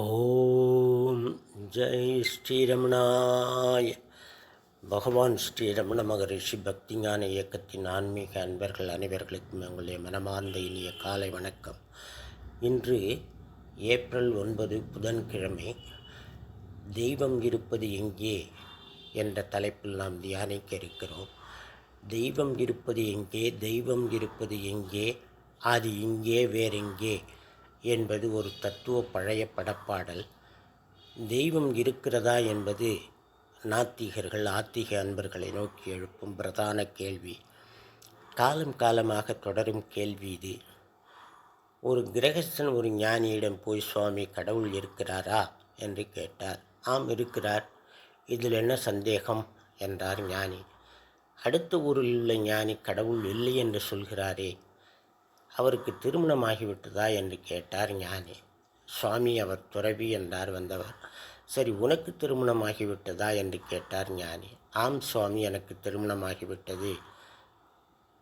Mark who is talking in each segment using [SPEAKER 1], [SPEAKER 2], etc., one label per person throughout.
[SPEAKER 1] ஓம் ஜெய் ஸ்ரீரமணாய். பகவான் ஸ்ரீரமண மகரிஷி பக்திஞான இயக்கத்தின் ஆன்மீக அன்பர்கள் அனைவர்களுக்கும் எங்களுடைய மனமார்ந்த இனிய காலை வணக்கம். இன்று ஏப்ரல் ஒன்பது புதன்கிழமை தெய்வம் இருப்பது எங்கே என்ற தலைப்பில் நாம் தியானிக்க இருக்கிறோம். தெய்வம் இருப்பது எங்கே தெய்வம் இருப்பது எங்கே அது இங்கே வேறெங்கே என்பது ஒரு தத்துவ பழைய படப்பாடல். தெய்வம் இருக்கிறதா என்பது நாத்திகர்கள் ஆத்திக அன்பர்களை நோக்கி எழுப்பும் பிரதான கேள்வி. காலம் காலமாக தொடரும் கேள்வி இது. ஒரு கிரகஸ்தன் ஒரு ஞானியிடம் போய் சுவாமி கடவுள் இருக்கிறாரா? என்று கேட்டார். ஆம் இருக்கிறார். இதில் என்ன சந்தேகம்? என்றார் ஞானி. அடுத்த ஊரில் உள்ள ஞானி கடவுள் இல்லை என்று சொல்கிறாரே அவருக்கு திருமணமாகிவிட்டதா என்று கேட்டார் ஞானி. சுவாமி அவர் துறவி என்றார் வந்தவர். சரி உனக்கு திருமணமாகிவிட்டதா என்று கேட்டார் ஞானி. ஆம் சுவாமி எனக்கு திருமணமாகிவிட்டது.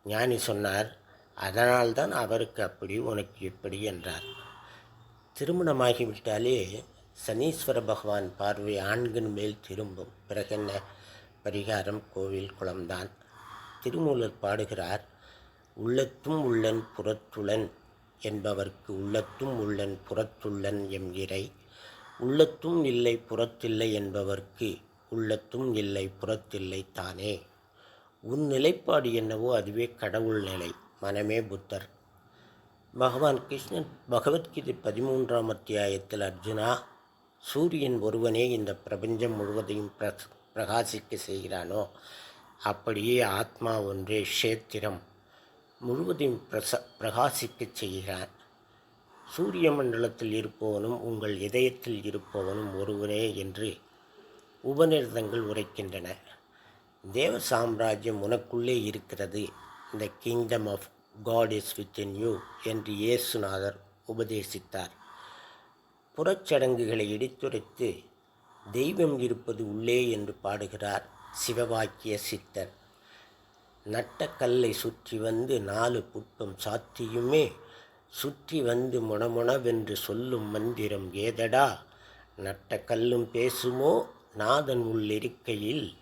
[SPEAKER 1] ஞானி சொன்னார் அதனால்தான் அவருக்கு அப்படி உனக்கு இப்படி என்றார். திருமணமாகிவிட்டாலே சனீஸ்வர பகவான் பார்வை ஆண்கள் மேல் திரும்பும். பிறகென்ன? பரிகாரம் கோவில் குளம்தான். திருமூலர் பாடுகிறார் உள்ளத்தும் உள்ளன் புறத்துளன் என்பவர்க்கு உள்ளத்தும் உள்ளன் புறத்துள்ளன் என்கிறை உள்ளத்தும் இல்லை புறத்தில்லை என்பவர்க்கு உள்ளத்தும் இல்லை புறத்தில்லை தானே. உன் நிலைப்பாடு என்னவோ அதுவே கடவுள் நிலை மனமே புத்தர். பகவான் கிருஷ்ணன் பகவத்கீதை பதிமூன்றாம் அத்தியாயத்தில் அர்ஜுனா சூரியன் ஒருவனே இந்த பிரபஞ்சம் முழுவதையும் பிர பிரகாசிக்க செய்கிறானோ அப்படியே ஆத்மா ஒன்றே க்ஷேத்திரம். முழுவதையும் பிரச பிரகாசிக்கச் செய்கிறார். சூரிய மண்டலத்தில் இருப்பவனும் உங்கள் இதயத்தில் இருப்பவனும் ஒருவரே என்று உபநிடதங்கள் உரைக்கின்றன. தேவ சாம்ராஜ்யம் உனக்குள்ளே இருக்கிறது. இந்த kingdom of God is with in you என்று இயேசுநாதர் உபதேசித்தார். புறச்சடங்குகளை இடித்துரைத்து தெய்வம் இருப்பது உள்ளே என்று பாடுகிறார் சிவவாக்கிய சித்தர். நட்டக்கல்லை சுற்றி வந்து நாலு புட்பம் சாத்தியுமே. சுற்றி வந்து முணமுணவென்று சொல்லும் மந்திரம் ஏதடா? நட்ட கல்லும் பேசுமோ? நாதன் உள்ளிருக்கையில்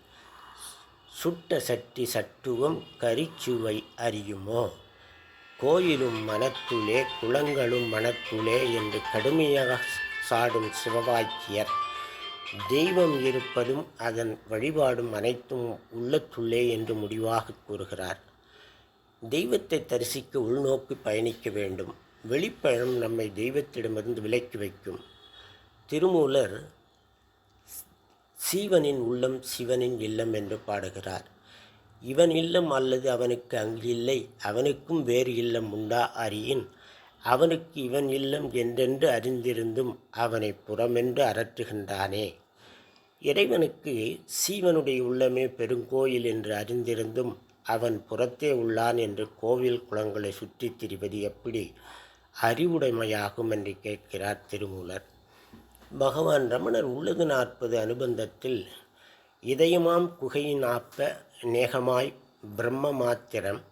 [SPEAKER 1] சுட்ட சட்டி சட்டுவம் கரிச்சுவை அறியுமோ? கோயிலும் மனத்துளே குளங்களும் மனத்துளே என்று கடுமையாக சாடும் சிவவாக்கியர் தெய்வம் இருப்பதும் அதன் வழிபாடும் அனைத்தும் உள்ளத்துள்ளே என்று முடிவாக கூறுகிறார். தெய்வத்தை தரிசிக்க உள்நோக்கி பயணிக்க வேண்டும். வெளிப்பழம் நம்மை தெய்வத்திடமிருந்து விலக்கி வைக்கும். திருமூலர் சீவனின் உள்ளம் சிவனின் இல்லம் என்று பாடுகிறார். இவன் இல்லம் அல்லது அவனுக்கு அங்கு இல்லை அவனுக்கும் வேறு இல்லம் உண்டா அறியின் அவனுக்கு இவன் இல்லம் என்றென்று அறிந்திருந்தும் அவனை புறமென்று அரற்றுகின்றானே இறைவனுக்கு சீவனுடைய உள்ளமே பெருங்கோயில் என்று அறிந்திருந்தும் அவன் புறத்தே உள்ளான் என்று கோவில் குளங்களை சுற்றித் திரிவது எப்படி? அறிவுடைமையாகும் என்று கேட்கிறார் திருமூலர். பகவான் ரமணர் உள்ளது நாற்பது அனுபந்தத்தில் இதயமாம் குகையின் ஆப்ப நேகமாய் பிரம்ம மாத்திரம்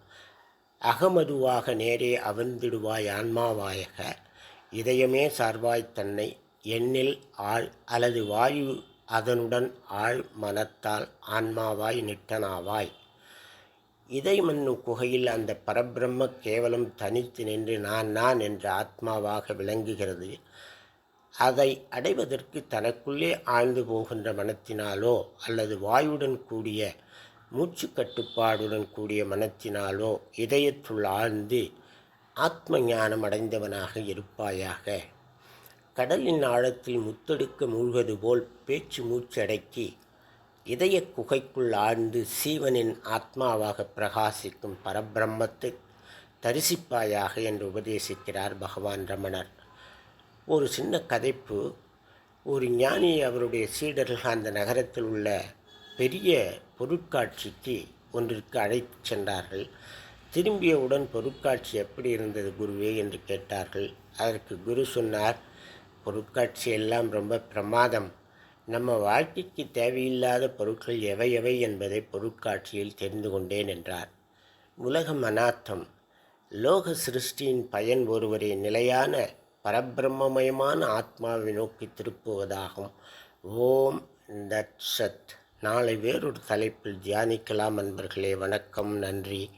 [SPEAKER 1] அகமதுவாக நேரே அவிழ்ந்திடுவாய் ஆன்மாவாயக. இதயமே சார்வாய் தன்னை எண்ணில் ஆள் அல்லது வாயு அதனுடன் ஆள் மனத்தால் ஆன்மாவாய் நிட்டனாவாய். இதை மண்ணு குகையில் அந்த பரபிரம்ம கேவலம் தனித்து நின்று நான் நான் என்ற ஆத்மாவாக விளங்குகிறது. அதை அடைவதற்கு தனக்குள்ளே ஆழ்ந்து போகின்ற மனத்தினாலோ அல்லது வாயுடன் கூடிய மூச்சு கட்டுப்பாடுடன் கூடிய மனத்தினாலோ இதயத்துள் ஆழ்ந்து ஆத்ம ஞானம் அடைந்தவனாக இருப்பாயாக. கடலின் ஆழத்தில் முத்தெடுக்க மூழ்வது போல் பேச்சு மூச்சடக்கி இதய குகைக்குள் ஆழ்ந்து சீவனின் ஆத்மாவாக பிரகாசிக்கும் பரபிரம்மத்தை தரிசிப்பாயாக என்று உபதேசிக்கிறார் பகவான் ரமணர். ஒரு சின்ன கதைப்பு. ஒரு ஞானி அவருடைய சீடர்கள் அந்த நகரத்தில் உள்ள பெரிய பொருட்காட்சிக்கு ஒன்றிற்கு அழைத்து சென்றார்கள். திரும்பியவுடன் பொருட்காட்சி எப்படி இருந்தது குருவே என்று கேட்டார்கள். அதற்கு குரு சொன்னார் பொருட்காட்சி எல்லாம் ரொம்ப பிரமாதம். நம்ம வாழ்க்கைக்கு தேவையில்லாத பொருட்கள் எவை எவை என்பதை பொருட்காட்சியில் தெரிந்து கொண்டேன் என்றார். உலகம் அநாத்தம் லோக சிருஷ்டியின் பயன் ஒருவரை நிலையான பரபிரம்மமயமான ஆத்மாவை நோக்கி திருப்புவதாகும். ஓம் தட் சத் நாளை வேறொரு தலைப்பில் தியானிக்கலாம் அன்பர்களே. வணக்கம். நன்றி.